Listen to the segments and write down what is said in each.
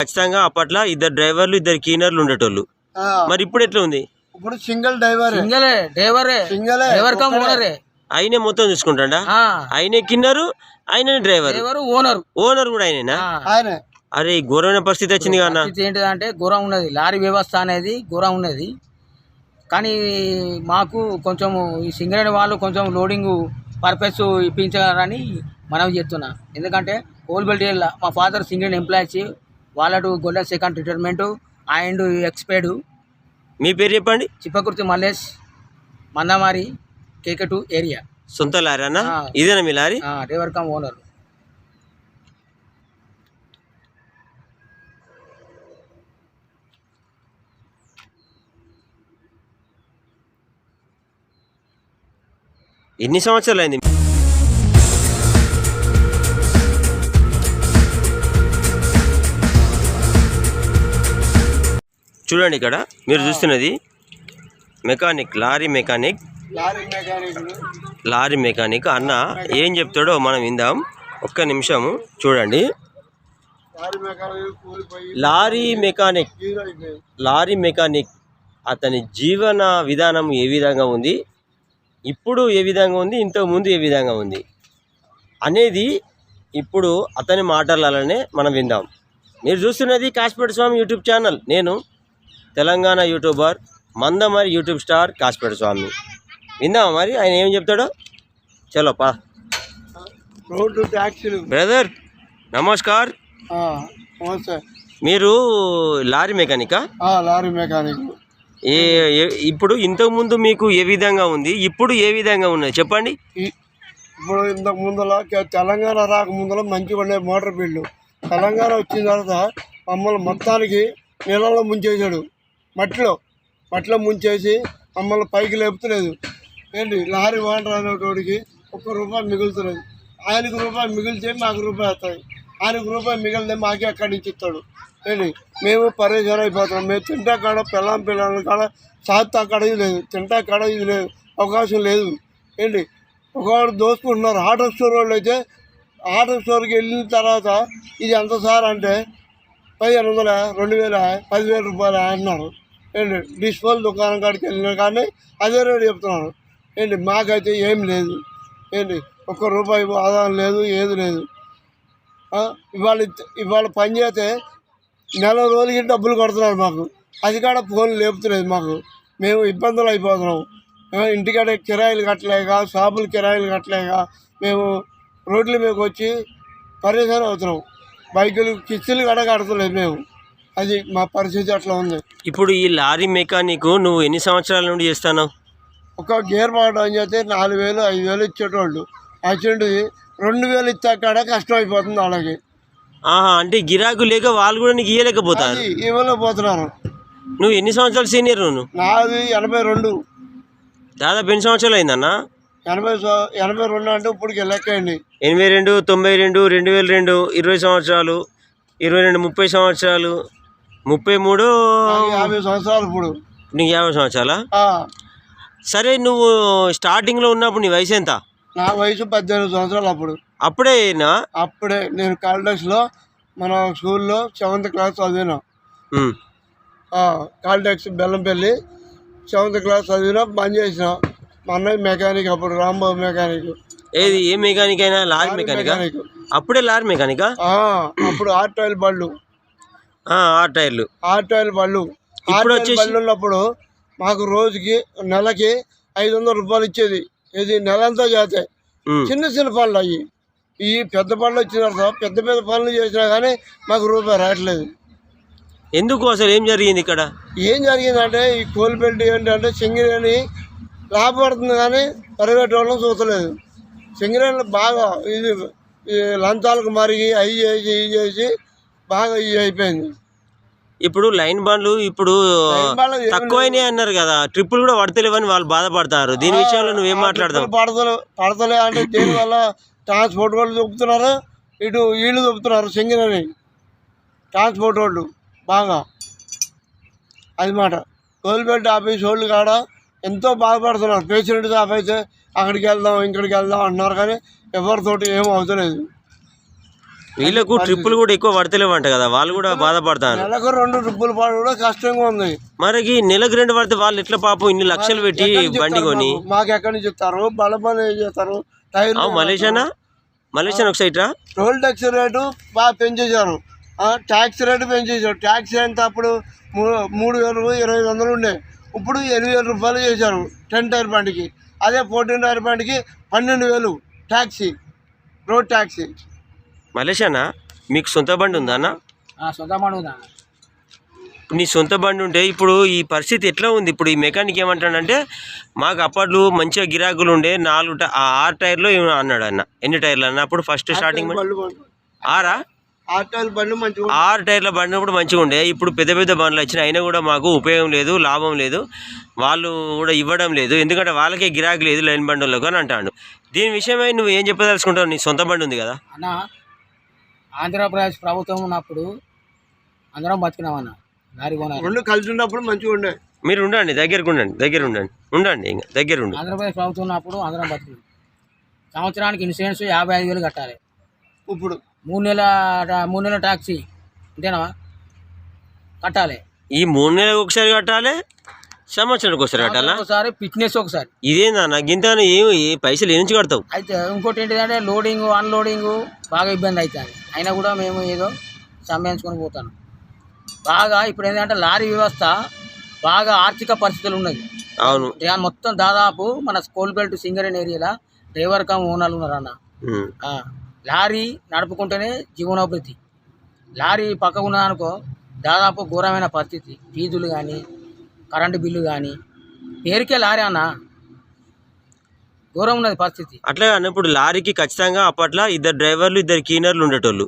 ఖచ్చితంగా అప్పట్లో ఇద్దరు డ్రైవర్లు ఇద్దరు క్లీనర్లు ఉండేటోళ్ళు. మరి ఇప్పుడు ఎట్లా ఉంది? ఇప్పుడు సింగిల్ డ్రైవర్. సింగలే డ్రైవరే సింగలే. డ్రైవర్ కమ్ ఓనరే. ఆయనే మొత్తం చూసుకుంటాడా? ఆ, ఆయనే కిన్నరు ఆయననే డ్రైవర్. Driver owner. ఓనర్ కూడా ఆయనేనా? ఆయన. అరే ఈ ఘోరమైన పరిస్థితి వచ్చింది కదా పరిస్థితి ఏంటిదంటే ఘోరం ఉన్నది. లారీ వ్యవస్థ అనేది ఘోరం ఉన్నది. కానీ మాకు కొంచెం ఈ సింగరేణి వాళ్ళు కొంచెం లోడింగ్ పర్పస్ ఇప్పించాలని మనం చెప్తున్నా. ఎందుకంటే కోల్బెల్ట్ మా father Singareni employees వాళ్ళటు golden second retirement and expired. మీ పేరు చెప్పండి? చిప్పకుర్తి మల్లేష్ మందమారి కేకటు ఏరియా. సొంత లారీ అన్న. ఇదేనా మీ లారీ? Driver cum owner. ఎన్ని సంవత్సరాలు అయింది చూడండి ఇక్కడ మీరు చూస్తున్నది mechanic lorry mechanic. Lorry mechanic. అన్న ఏం చెప్తాడో మనం విందాం. ఒక్క నిమిషము చూడండి. Lorry mechanic lorry mechanic. అతని జీవన విధానం ఏ విధంగా ఉంది? ఇప్పుడు ఏ విధంగా ఉంది? ఇంతకు ముందు ఏ విధంగా ఉంది? అనేది ఇప్పుడు అతని మాటలనే మనం విందాం. మీరు చూస్తున్నది కాశపేట స్వామి యూట్యూబ్ ఛానల్. నేను Telangana YouTuber Mandamarri YouTube star Kasipeta Swamy. విందామా మరి? ఆయన ఏం చెప్తాడో? చలో పా రోడ్డు ట్యాక్సీలు. బ్రదర్ నమస్కార్. మీరు లారీ మెకానికా? Lorry mechanic. ఏ ఇప్పుడు ఇంతకు ముందు మీకు ఏ విధంగా ఉంది? ఇప్పుడు ఏ విధంగా ఉన్నది? చెప్పండి. ఇప్పుడు ఇంతకు ముందల తెలంగాణ రాక ముందల మంచిగా ఉండే మోటార్ బిల్లు తెలంగాణ వచ్చిన తర్వాత మమ్మల్ని మొత్తానికి నీళ్ళలో ముంచేసాడు మట్టిలో మట్టిలో ముంచేసి మమ్మల్ని పైకి లేపుతలేదు. ఏంటి? లారీ ఓనర్ అనేటోడికి ఒక్క రూపాయి మిగులుతున్నది ఆయనకు రూపాయి మిగిలితే మాకు రూపాయి వస్తాయి. ఆయనకు రూపాయి మిగిలితే మాకే అక్కడి నుంచి ఇస్తాడు. ఏంటి? మేము పరేషాన్ అయిపోతున్నాం. మేము తింటా కాడ పిల్లం పిల్లల కాడ సాత్ అక్కడ ఇది లేదు. తింటా కాడ ఇది లేదు. అవకాశం లేదు. ఏంటి? ఒకవాడు దోసుకుంటున్నారు ఆటో స్టోర్ వాళ్ళు అయితే ఆటో స్టోర్కి వెళ్ళిన తర్వాత ఇది ఎంత సార్ అంటే పదిహేను వందల రెండు వేల పదివేల రూపాయలు అన్నారు. ఏంటి డిస్పోల్ దుకాణం కాడికి వెళ్ళినా కానీ అదే రేటు చెప్తున్నాను. ఏంటి మాకైతే ఏం లేదు. ఏంటి ఒక్క రూపాయి ఆదాయం లేదు ఏది లేదు. ఇవాళ ఇవాళ పని చేస్తే నెల రోజులకి డబ్బులు కడుతున్నారు మాకు. అది కాడ ఫోన్ లేపుతులేదు మాకు. మేము ఇబ్బందులు అయిపోతున్నాం. ఇంటికాడ కిరాయిలు కట్టలేక షాపులు కిరాయిలు కట్టలేక మేము రోడ్ల మీదకి వచ్చి పరేషాన్ అవుతున్నాం. బైకులు కిస్తులు కూడా కడతలేదు మేము. అది మా పరిస్థితి అట్లా ఉంది. ఇప్పుడు ఈ లారీ మెకానిక్ నువ్వు ఎన్ని సంవత్సరాల నుండి చేస్తావు ఒక గేర్ పడడం చేస్తే నాలుగు వేలు ఐదు వేలు ఇచ్చేటోళ్ళు. అటువంటిది రెండు వేలు ఇచ్చా కాడ కష్టం అయిపోతుంది వాళ్ళకి. ఆహా అంటే గిరాకు లేక వాళ్ళు కూడా నీకు ఇయ్యలేకపోతారు. అది ఇవ్వలేకపోతున్నారు. నువ్వు ఎన్ని సంవత్సరాలు సీనియర్ నువ్వు నాది ఎనభై రెండు. దాదాపు ఎన్ని సంవత్సరాలు అయిందన్నా? ఎనభై ఎనభై రెండు అంటే ఇప్పటికి లెక్కండి ఎనభై రెండు తొంభై రెండు రెండు వేల రెండు ఇరవై సంవత్సరాలు ఇరవై రెండు ముప్పై సంవత్సరాలు ముప్పై మూడు? నాకు యాభై సంవత్సరాలు ఇప్పుడు. నీకు యాభై సంవత్సరాలా? సరే నువ్వు స్టార్టింగ్లో ఉన్నప్పుడు నీ వయసు ఎంత? నా వయసు పద్దెనిమిది సంవత్సరాలు అప్పుడు. అప్పుడేనా అప్పుడే నేను కాలిడాక్స్లో మన స్కూల్లో సెవెంత్ క్లాస్ చదివినా. ఉమ్. కాలిడాక్స్ బెల్లంపల్లి సెవెంత్ క్లాస్ చదివినా బంద్ చేసిన. మా అన్నయ్య మెకానిక్ అప్పుడు రాంబాబు మెకానిక్. ఏది ఏ మెకానిక్ అయినా? లారీ మెకానికా? అప్పుడే లారీ మెకానికా? అప్పుడు ఆర్టాయిల్ బళ్ళు ఆ, టైర్లు. బళ్ళు. ఇప్పుడు వచ్చేసి- బళ్ళు ఉన్నప్పుడు మాకు రోజుకి నెలకి ఐదు వందల రూపాయలు ఇచ్చేది. ఇది నెలంతా చేతే ఉమ్. చిన్న చిన్న పనులు అయ్యి. ఈ పెద్ద పనులు వచ్చిన తర్వాత పెద్ద పెద్ద పనులు చేసినా కానీ మాకు రూపాయి రావట్లేదు. ఎందుకు అసలు ఏం జరిగింది ఇక్కడ? ఏం జరిగిందంటే ఈ కోల్బెల్ట్ ఏంటంటే సింగరేణి లాభపడుతుంది కానీ వాళ్ళని చూస్తలేదు. సింగరేణి బాగా ఇది ఈ లంచాలకు మరిగి అవి చేసి ఇవి చేసి బాగా ఇది అయిపోయింది. ఇప్పుడు లైన్ బండ్లు ఇప్పుడు లైన్ బండ్లు ఏమీ తక్కువైనాయి అన్నారు కదా ట్రిప్పులు కూడా పడతలేవని వాళ్ళు బాధపడతారు. దీని విషయంలో నువ్వేం మాట్లాడదాం పడతలే పడతలే అంటే దీనివల్ల ట్రాన్స్పోర్ట్ వాళ్ళు దొబ్బుతున్నారు ఇటు వీళ్ళు దొబ్బుతున్నారు సింగరేణి. ట్రాన్స్పోర్ట్ వాళ్ళు బాగా. అది మాట. కోల్బెల్ట్ ఆఫీస్ వాళ్ళు కాడ ఎంతో బాధపడుతున్నారు. పేషెంట్ అయితే అక్కడికి వెళ్దాం ఇక్కడికి వెళ్దాం అంటున్నారు కానీ ఎవరితోటి ఏం అవుతలేదు వీళ్ళకు ట్రిప్పులు కూడా ఎక్కువ పడతలేవంట కదా వాళ్ళు కూడా బాధపడతారు. నెలకు రెండు ట్రిప్పులు పాడు కూడా కష్టంగా ఉంది. మరి నెలకు రెండు పడితే వాళ్ళు ఎట్లా పాపం ఇన్ని లక్షలు పెట్టి బండి కొని? మాకు? ఎక్కడి నుంచి చెప్తారు? బలబలు చేస్తారు? అవు మలేషియానా? మలేషియానా ఒక సైట్ రా టోల్ ట్యాక్స్ రేటు బాగా పెంచేశారు. ట్యాక్స్ రేటు పెంచేశారు. ట్యాక్స్ ఎంత అప్పుడు మూడు వేలు ఇరవై వందలు ఉండే. ఇప్పుడు ఎనిమిది వేల రూపాయలు చేశారు టెన్ టైర్ బండికి. అదే ఫోర్టీన్ టైర్ బండికి పన్నెండు వేలు ట్యాక్సీ రోడ్ ట్యాక్సీ మలేషియానా? మీకు సొంత బండి ఉందా అన్న సొంత పండుగ ఇప్పుడు నీ సొంత బండి ఉంటే ఇప్పుడు ఈ పరిస్థితి ఎట్లా ఉంది? ఇప్పుడు ఈ మెకానిక్ ఏమంటాడంటే మాకు అప్పట్లో మంచిగా గిరాకులు ఉండే నాలుగు ఆరు టైర్లు అన్నాడు అన్న. ఎన్ని టైర్లు అన్న? అప్పుడు ఫస్ట్ స్టార్టింగ్ ఆరా? ఆరు టైర్ల బండి అప్పుడు మంచిగా ఉండే. ఇప్పుడు పెద్ద పెద్ద బండ్లు వచ్చినాయి అయినా కూడా మాకు ఉపయోగం లేదు లాభం లేదు. వాళ్ళు కూడా ఇవ్వడం లేదు. ఎందుకంటే వాళ్ళకే గిరాకీ లేదు లైన్ బండులకు అని అంటాడు. దీని విషయమై నువ్వు ఏం చెప్పదలుచుకుంటావు? నీ సొంత బండి ఉంది కదా. ఆంధ్రప్రదేశ్ ప్రభుత్వం ఉన్నప్పుడు అందరం బతికినామన్న. లారీ కొనాలి రెండు కలిసి ఉన్నప్పుడు మంచిగా ఉండే. మీరు ఉండండి దగ్గరకు ఉండండి దగ్గర ఉండండి ఉండండి ఇంకా దగ్గర ఉండు. ఆంధ్రప్రదేశ్ ప్రభుత్వం ఉన్నప్పుడు అందరం బతికినాం. సంవత్సరానికి ఇన్సూరెన్స్ యాభై ఐదు వేలు కట్టాలి. ఇప్పుడు? మూడు నెలల మూడు నెలల ట్యాక్సీ అంతేనా కట్టాలి. ఈ మూడు నెలలకు ఒకసారి కట్టాలి సంవత్సరానికి ఒకసారి కట్టాలా ఒకసారి ఫిట్నెస్ ఒకసారి. ఇదేందా నాకు గింత ఏం ఏ పైసలు ఏ నుంచి కడతావు? అయితే ఇంకోటి ఏంటిదంటే లోడింగ్ అన్లోడింగ్ బాగా ఇబ్బంది అవుతుంది. అయినా కూడా మేము ఏదో సంపాదించుకొని పోతాను. బాగా ఇప్పుడు ఏంటంటే లారీ వ్యవస్థ బాగా ఆర్థిక పరిస్థితులు ఉన్నది. అవును. మొత్తం దాదాపు మన స్కూల్ బెల్ట్ సింగరేన్ ఏరియాలో డ్రైవర్ కమ్ ఓనర్లు ఉన్నారు అన్న. లారీ నడుపుకుంటేనే జీవనోభివృద్ధి లారీ పక్కకు ఉన్నదనుకో దాదాపు ఘోరమైన పరిస్థితి. ఫీజులు కానీ కరెంటు బిల్లు కానీ పేరుకే లారీ అన్న ఘోరం ఉన్నది పరిస్థితి. అట్లా కానీ ఇప్పుడు లారీకి ఖచ్చితంగా అప్పట్లో ఇద్దరు డ్రైవర్లు ఇద్దరు క్లీనర్లు ఉండేటోళ్ళు.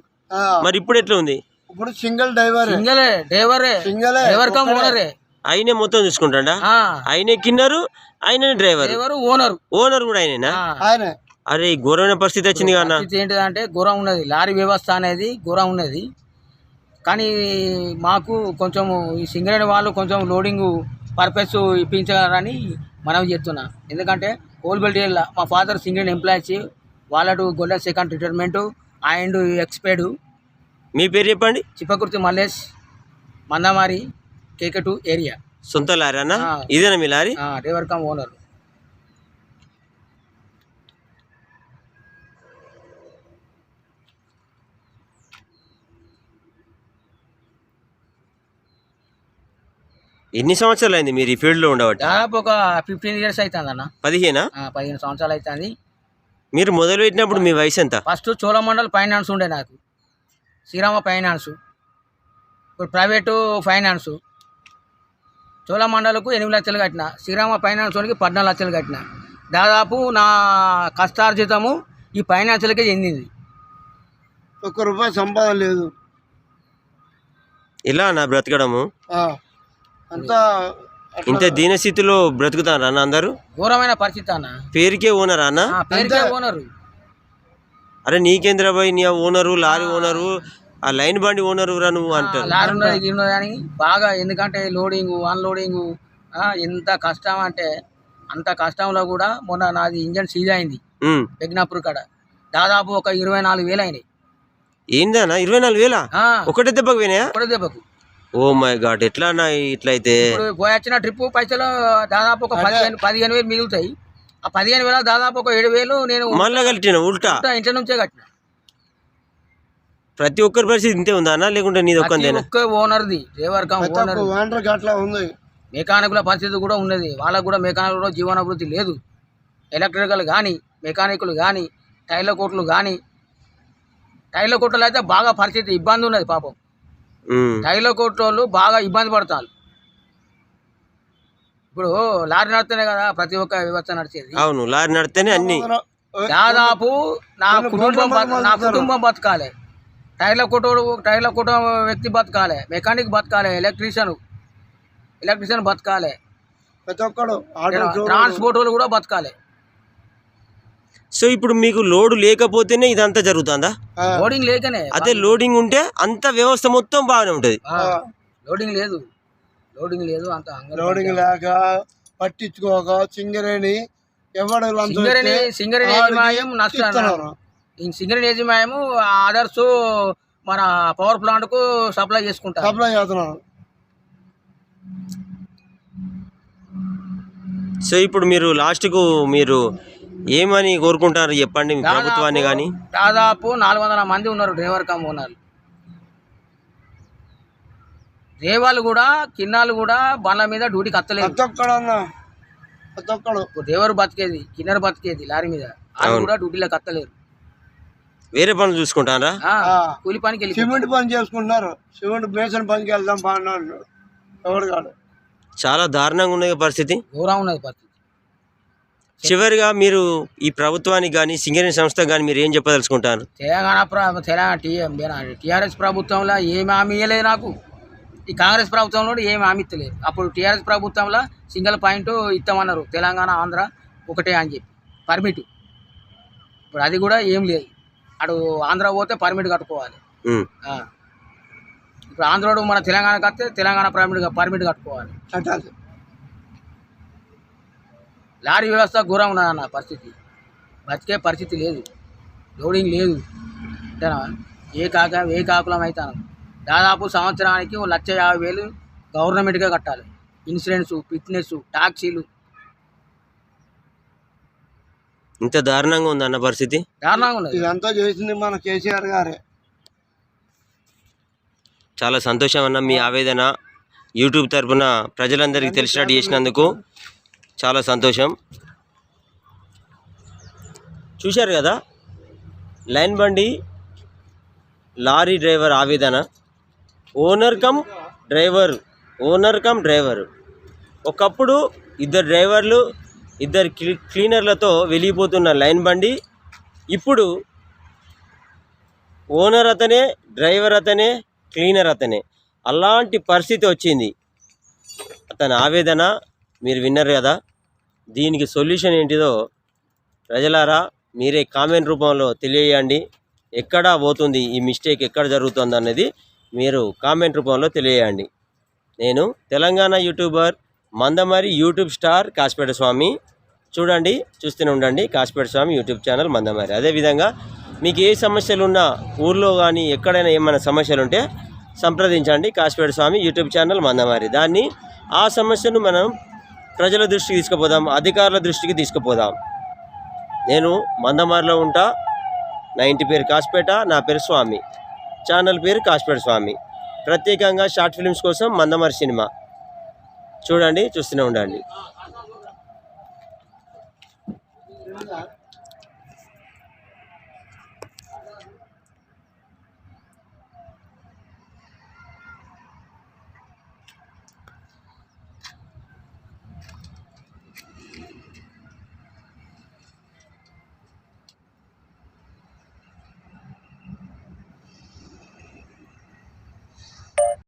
మరి ఇప్పుడు ఎట్లా ఉంది? ఇప్పుడు సింగిల్ డ్రైవర్. సింగలే డ్రైవరే. సింగలే. డ్రైవర్ కమ్ ఓనరే. ఆయనే మొత్తం చూసుకుంటాడా? ఆ, ఆయనే కిన్నరు ఆయనే డ్రైవర్. Driver owner. ఓనర్ కూడా ఆయనేనా? అరే ఘోరమైన పరిస్థితి వచ్చింది కదా ఏంటిదంటే ఘోరం ఉన్నది. లారీ వ్యవస్థ అనేది ఘోరం ఉన్నది. కానీ మాకు కొంచెం ఈ సింగరేణి వాళ్ళు కొంచెం లోడింగ్ పర్పస్ ఇప్పించాలని మనం చెప్తున్నా ఎందుకంటే కోల్బెల్ట్ ఏరియా మా ఫాదర్ సింగరేణి ఎంప్లాయీస్ వాళ్ళటు గొల్లె సెకండ్ రిటైర్మెంట్ అండ్ ఎక్స్పైర్డ్. మీ పేరు చెప్పండి? చిప్పకుర్తి మల్లేష్ మందమారి కేకటు ఏరియా. సొంత లారీ అన్న. ఇదేనా మీ లారీ? Driver cum owner. ఎన్ని సంవత్సరాలు అయింది మీరు ఈ ఫీల్డ్లో ఉండబట్టి? దాదాపు ఒక ఫిఫ్టీన్ ఇయర్స్ అవుతుంది అన్న పదిహేనా పదిహేను సంవత్సరాలు అవుతుంది మీరు మొదలు పెట్టినప్పుడు మీ వయసు ఎంత ఫస్ట్ చోళమండల్ ఫైనాన్స్ ఉండే నాకు. శ్రీరామ ఫైనాన్స్. ఇప్పుడు ప్రైవేటు ఫైనాన్స్. చోళమండలకు ఎనిమిది లక్షలు కట్టిన. శ్రీరామ ఫైనాన్స్ వానికి పద్నాలుగు లక్షలు కట్టిన. దాదాపు నా కష్టార్జితము ఈ ఫైనాన్స్లకే చెందింది. ఒక్క రూపాయి సంపాదన లేదు. ఇలా నా బ్రతకడము? ఆ, అంతా ఇంత దీనస్థితిలో బ్రతుకుతారా అన్న అందరూ? ఘోరమైన పరిస్థితి అన్న. పేరుకే ఓనరా అన్న? ఆ, పేరుకే ఓనరు. అరే నీకేంద్రబాయ్ నీ ఆ ఓనరు లారీ ఓనరు ఆ లైన్ బండి ఓనరు రా నువ్వు అంటారు. లారీ ఉన్నది బాగా ఎందుకంటే లోడింగ్ అన్లోడింగ్ ఎంత కష్టం అంటే అంత కష్టంలో కూడా మొన్న నాది ఇంజన్ సీజ్ అయింది. పెగ్నాపూర్ కాడ. దాదాపు ఒక ఇరవై నాలుగు వేలు అయినాయి. ఏందన్నా ఇరవై నాలుగు వేలా? ఆ, ఒకటే దెబ్బకు పోయినాయా? ఒకటే దెబ్బకు. ఓ మై గాడ్ ఎట్లా అన్న ఇట్లయితే? ఇప్పుడు పోయి వచ్చిన ట్రిప్ పైసలు దాదాపు ఒక పదిహేను పదిహేను వేలు మిగులుతాయి. ఆ పదిహేను వేల దాదాపు ఒక ఏడు వేలు నేను మళ్ళా కలిటిన ఉల్టా? ఉల్టా ఇంటి నుంచే కట్టిన. ప్రతి ఒక్కరి పరిస్థితి ఇంతే ఉందా అన్న? లేకుంటే నీది ప్రతి ఒక్కందేనా? ఒక్క ఓనర్ది డ్రైవర్ కమ్ ప్రతి ఓనర్ ఒక్క వాండర్కి అట్లా ఉంది. మెకానికుల పరిస్థితి కూడా ఉన్నది. వాళ్ళకు కూడా మెకానికులు జీవనాభివృద్ధి లేదు. ఎలక్ట్రికల్ కానీ మెకానికులు కానీ టైర్ల కోట్లు కానీ టైర్ల కోట్లు అయితే బాగా పరిస్థితి ఇబ్బంది ఉన్నది పాపం. టైర్ల కోట్ల వాళ్ళు బాగా ఇబ్బంది పడతారు. ఇప్పుడు లారీ నడితేనే కదా ప్రతి ఒక్క వ్యవస్థ నడిచేది. అవును లారీ నడితేనే అన్ని. దాదాపు నా కుటుంబం నా. కుటుంబం బతకాలి. టైర్ల కొట్టోడు టైర్ల కొట్ట వ్యక్తి బతకాలి. మెకానిక్ బతకాలి ఎలక్ట్రీషియన్. ఎలక్ట్రీషియన్ బతకాలి. ప్రతి ఒక్కడు ట్రాన్స్పోర్ట్ వాళ్ళు కూడా బతకాలి. సో ఇప్పుడు మీకు లోడు లేకపోతేనే ఇదంతా జరుగుతుందా? లోడింగ్ లేకనే అదే లోడింగ్ ఉంటే అంత వ్యవస్థ మొత్తం బాగానే ఉంటుంది. లోడింగ్ లేదు. లోడింగ్ లేదు అంత లోడింగ్ లేక పట్టించుకోక సింగరేణి ఎవడు సింగరేణి సింగరేణి ఆడికి యజమాన్యం నష్ట సింగరేణి యజమాయము అదర్స్ మన పవర్ ప్లాంట్కు సప్లై చేసుకుంటారు. సప్లై చేస్తున్నారు. సో ఇప్పుడు మీరు లాస్ట్కు మీరు ఏమని కోరుకుంటారు చెప్పండి మీ ప్రభుత్వాన్ని కానీ దాదాపు నాలుగు వందల మంది ఉన్నారు డ్రైవర్ కమ్ ఓనర్లు డ్రైవర్లు కూడా కిన్నాలు కూడా బండ్ల మీద డ్యూటీకి అత్తలేదు డ్రైవర్ బతికేది కిన్నర్ బతికేది లారీ మీద. వాళ్ళు కూడా డ్యూటీలోకి అత్తలేరు వేరే పనులు చూసుకుంటారా. కూలి పనికి వెళ్ళి సిమెంట్ పని చేసుకుంటున్నారు. సిమెంట్ మేసన్ పనికి వెళ్దాం బాగున్నాడు. ఎవడు కాడు? చాలా దారుణంగా ఉన్నది పరిస్థితి. ఘోరం ఉన్నది పరిస్థితి. చివరిగా మీరు ఈ ప్రభుత్వానికి కానీ సింగరేణి సంస్థకు కానీ మీరు ఏం చెప్పదలుచుకుంటారు? తెలంగాణ ప్ర- తెలంగాణ టీఎం టీఆర్ఎస్ ప్రభుత్వంలో ఏమి హామీ ఇవ్వలేదు నాకు. ఈ కాంగ్రెస్ ప్రభుత్వంలో ఏమి హామీ ఇస్తలేదు అప్పుడు టీఆర్ఎస్ ప్రభుత్వంలో సింగిల్ పాయింట్ ఇస్తామన్నారు తెలంగాణ ఆంధ్ర ఒకటే అని చెప్పి. పర్మిట్. ఇప్పుడు అది కూడా ఏం లేదు. అటు ఆంధ్ర పోతే పర్మిట్ కట్టుకోవాలి. ఇప్పుడు ఆంధ్రోడు మన తెలంగాణకి వస్తే తెలంగాణ పర్మిట్ పర్మిట్ కట్టుకోవాలి. కట్టాలి లారీ వ్యవస్థ ఘోరం ఉన్నదన్న పరిస్థితి. బతికే పరిస్థితి లేదు. లోడింగ్ లేదు. అంతేనా? ఏ కాక ఏ కాకులం అవుతాను దాదాపు సంవత్సరానికి ఓ లక్ష యాభై వేలు గవర్నమెంట్గా కట్టాలి. ఇన్సూరెన్స్ ఫిట్నెస్ టాక్సీలు. ఇంత దారుణంగా ఉంది అన్న పరిస్థితి? దారుణంగా ఉన్నది. ఇదంతా చేసింది మన కేసీఆర్ గారే. చాలా సంతోషం అన్న మీ ఆవేదన. యూట్యూబ్ తరపున ప్రజలందరికీ తెలిసినట్టు చేసినందుకు చాలా సంతోషం. చూశారు కదా? లైన్ బండి లారీ డ్రైవర్ ఆవేదన. Owner cum driver owner cum driver. ఒకప్పుడు ఇద్దరు డ్రైవర్లు ఇద్దరు క్లీ క్లీనర్లతో వెళ్ళిపోతున్న లైన్ బండి. ఇప్పుడు ఓనర్ అతనే డ్రైవర్ అతనే క్లీనర్ అతనే. అలాంటి పరిస్థితి వచ్చింది. అతని ఆవేదన మీరు విన్నారు కదా? దీనికి సొల్యూషన్ ఏంటిదో ప్రజలారా మీరే కామెంట్ రూపంలో తెలియజేయండి. ఎక్కడ పోతుంది ఈ మిస్టేక్ ఎక్కడ జరుగుతుంది అనేది మీరు కామెంట్ రూపంలో తెలియజేయండి. నేను Telangana YouTuber Mandamarri YouTube star Kasipeta Swamy. చూడండి చూస్తూనే ఉండండి కాసిపేట స్వామి యూట్యూబ్ ఛానల్ మందమరి. అదేవిధంగా మీకు ఏ సమస్యలు ఉన్నా ఊర్లో కానీ ఎక్కడైనా ఏమైనా సమస్యలు ఉంటే సంప్రదించండి కాసిపేట స్వామి యూట్యూబ్ ఛానల్ మందమారి. దాన్ని ఆ సమస్యను మనం ప్రజల దృష్టికి తీసుకుపోదాం అధికారుల దృష్టికి తీసుకుపోదాం. నేను మందమారిలో ఉంటా నా ఇంటి పేరు కాసిపేట నా పేరు స్వామి. ఛానల్ పేరు కాసిపేట స్వామి. ప్రత్యేకంగా షార్ట్ ఫిల్మ్స్ కోసం మందమారి సినిమా. చూడండి చూస్తూనే ఉండండి.